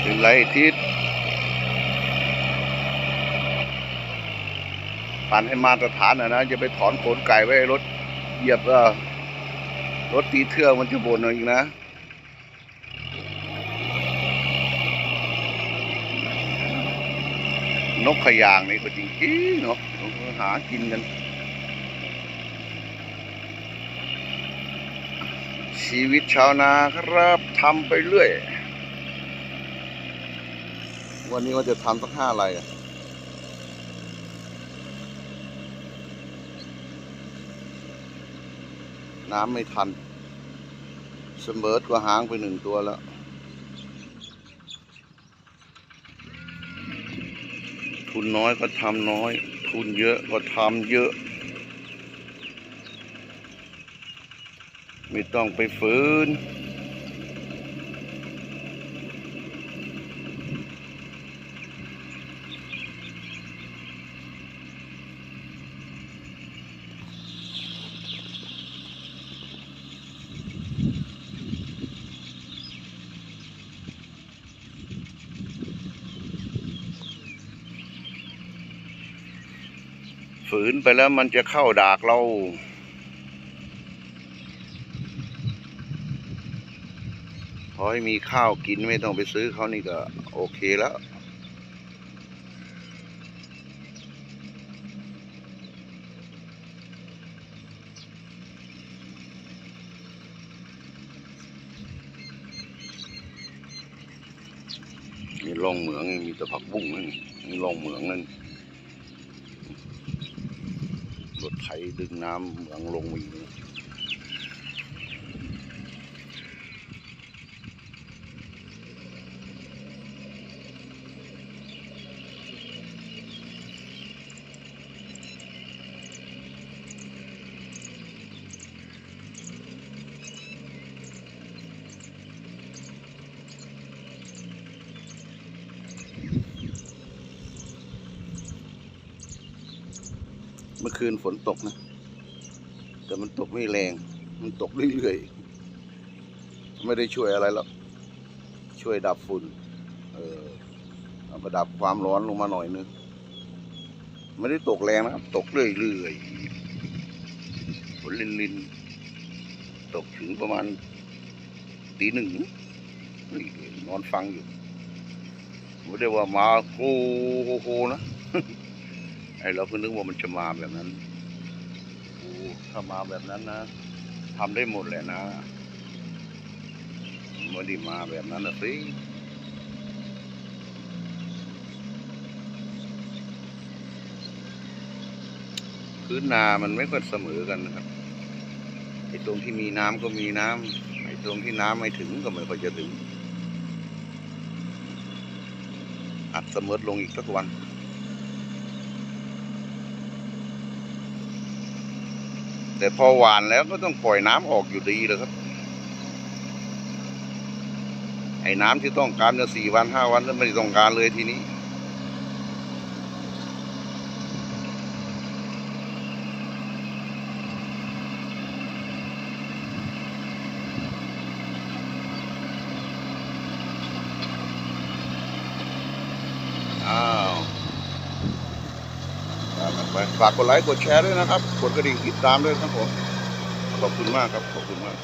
เป็นไรทิศปั่นให้มาตรฐานนะนะจะไปถอนขนไก่ไว้รถเหยียบก็รถตีเทือกมันจะบ่นอาอีกนะนกขยางนี่ก็จริงๆเนาะหากินกัน ชีวิตชาวนาครับทำไปเรื่อย วันนี้ว่าจะทำสักห้าอะไรอะน้ำไม่ทันเสมอก็หางไปหนึ่งตัวแล้ว ทุนน้อยก็ทำน้อย ทุนเยอะก็ทำเยอะ ไม่ต้องไปฝืน ฝืนไปแล้วมันจะเข้าดากเรา พอให้มีข้าวกินไม่ต้องไปซื้อเขานี่ก็โอเคแล้วนี่ลงเหมืองมีแต่ผักบุ้งนั่นนี่ลงเหมืองนั่น รถไถดึงน้ำเหมืองลงมาอีก มื่อคืนฝนตกนะ แต่มันตกไม่แรง มันตกเรื่อยๆ ไม่ได้ช่วยอะไรหรอก ช่วยดับฝุ่น เออเอาไปดับความร้อนลงมาหน่อยนึง ไม่ได้ตกแรงนะครับ ตกเรื่อยๆ ฝนลินๆ ตกถึงประมาณตีหนึ่งนอนฟังอยู่ ไม่ได้ว่ามาโอ้โหนะ อเราก็นึกว่ามันจะมาแบบนั้นโอ้ถ้ามาแบบนั้นนะทำได้หมดแหละนะไม่ได้มาแบบนั้นนะสิพื้นนามันไม่ค่อยเสมอกันนะครับไอ้ตรงที่มีน้ำก็มีน้ำไอ้ตรงที่น้ำไม่ถึงก็ไม่ค่อยจะถึงอัดเสมอลงอีกสักวัน แต่พอหวานแล้วก็ต้องปล่อยน้ำออกอยู่ดีเลยครับ ไอ้น้ำที่ต้องการจะสี่วันห้าวันก็ไม่ได้ต้องการเลยทีนี้อ้า ไปฝากกดไลค์กดแชร์ด้วยนะครับ กดกระดิ่งติดตามด้วยครับผม ขอบคุณมากครับ ขอบคุณมาก